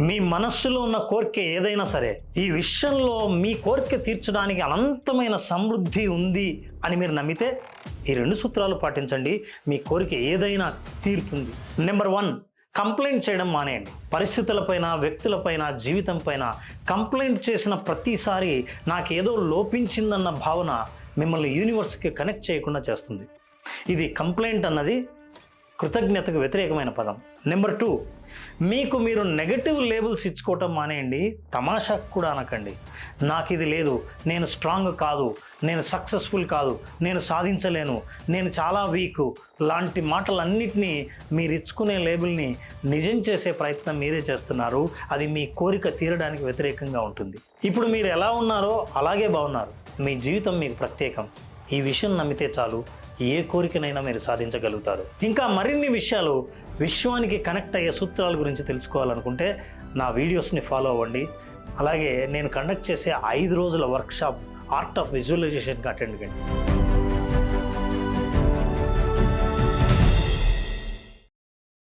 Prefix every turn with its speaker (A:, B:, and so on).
A: మీ మనస్సులో ఉన్న కోరిక ఏదైనా సరే ఈ విషయంలో మీ కోరిక తీర్చడానికి అనంతమైన సమృద్ధి ఉంది అని మీరు నమ్మితే ఈ రెండు సూత్రాలు పాటించండి. మీ కోరిక ఏదైనా తీరుతుంది. నెంబర్ వన్ కంప్లైంట్ చేయడం మానేయండి. పరిస్థితులపైన వ్యక్తులపైన జీవితం పైన కంప్లైంట్ చేసిన ప్రతిసారి నాకేదో లోపించిందన్న భావన మిమ్మల్ని యూనివర్స్కి కనెక్ట్ చేయకుండా చేస్తుంది. ఇది కంప్లైంట్ అన్నది కృతజ్ఞతకు వ్యతిరేకమైన పదం. నెంబర్ టూ మీకు మీరు నెగటివ్ లేబుల్స్ ఇచ్చుకోవటం మానేయండి తమాషాకు కూడా అనకండి. నాకు ఇది లేదు నేను స్ట్రాంగ్ కాదు నేను సక్సెస్ఫుల్ కాదు నేను సాధించలేను నేను చాలా వీక్. లాంటి మాటలన్నిటినీ మీరు ఇచ్చుకునే లేబుల్ని నిజం చేసే ప్రయత్నం మీరే చేస్తున్నారు అది మీ కోరిక తీరడానికి వ్యతిరేకంగా ఉంటుంది. ఇప్పుడు మీరు ఎలా ఉన్నారో అలాగే బాగున్నారు మీ జీవితం మీకు ప్రత్యేకం. ఈ విషయం నమ్మితే చాలు ఏ కోరికనైనా మీరు సాధించగలుగుతారు. ఇంకా మరిన్ని విషయాలు విశ్వానికి కనెక్ట్ అయ్యే సూత్రాల గురించి తెలుసుకోవాలనుకుంటే నా వీడియోస్ని ఫాలో అవ్వండి. అలాగే నేను కండక్ట్ చేసే ఐదు రోజుల వర్క్షాప్ ఆర్ట్ ఆఫ్ విజువలైజేషన్కి అటెండ్ కండి.